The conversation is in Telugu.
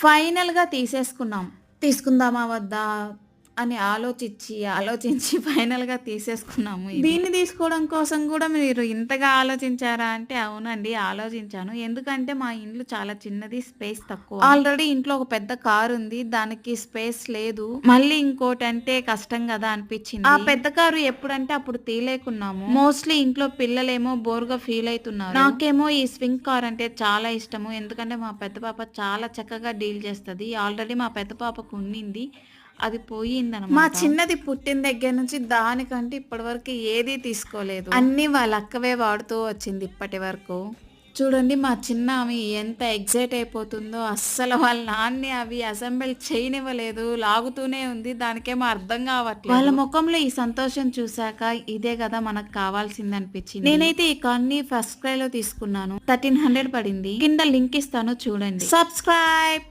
ఫైనల్‌గా తీసేసుకున్నాం. తీసుకుందామా వద్దా అని ఆలోచించి, ఆలోచించి ఫైనల్‌గా తీసేసుకున్నాము. దీన్ని తీసుకోవడం కోసం కూడా మీరు ఇంతగా ఆలోచించారా అంటే అవునండి ఆలోచించాను. ఎందుకంటే మా ఇల్లు చాలా చిన్నది. స్పేస్ తక్కువ. ఆల్రెడీ ఇంట్లో ఒక పెద్ద కారు ఉంది. దానికి స్పేస్ లేదు. మళ్ళీ ఇంకోటంటే కష్టం గదా అనిపించింది. ఆ పెద్ద కారు ఎప్పుడంటే అప్పుడు తీయలేకున్నాము. మోస్ట్‌లీ ఇంట్లో పిల్లలేమో బోర్‌గా ఫీల్ అయితున్నారు. నాకేమో ఈ స్వింగ్ కార్ అంటే చాలా ఇష్టము. ఎందుకంటే మా పెద్ద పాప చాలా చక్కగా డీల్ చేస్తది. ఆల్రెడీ మా పెద్ద పాపకు ఉన్నింది. అది పోయిందనమాట. మా చిన్నది పుట్టిన దగ్గర నుంచి దానికంటే ఇప్పటి వరకు ఏదీ తీసుకోలేదు. అన్నీ వాళ్ళ అక్కవే వాడుతూ వచ్చింది ఇప్పటి వరకు. చూడండి మా చిన్న ఆమె ఎంత ఎక్సైట్ అయిపోతుందో అస్సలు వాళ్ళ నాన్నే అవి అసెంబుల్ చేయనివ్వలేదు. లాగుతూనే ఉంది. దానికేమో అర్థం కావట్లేదు. వాళ్ళ ముఖంలో ఈ సంతోషం చూసాక ఇదే కదా మనకు కావాల్సింది అనిపించింది. నేనైతే ఈ కార్‌ని ఫస్ట్ క్రైలో తీసుకున్నాను. 1300 పడింది. కింద లింక్ ఇస్తాను చూడండి. సబ్స్క్రైబ్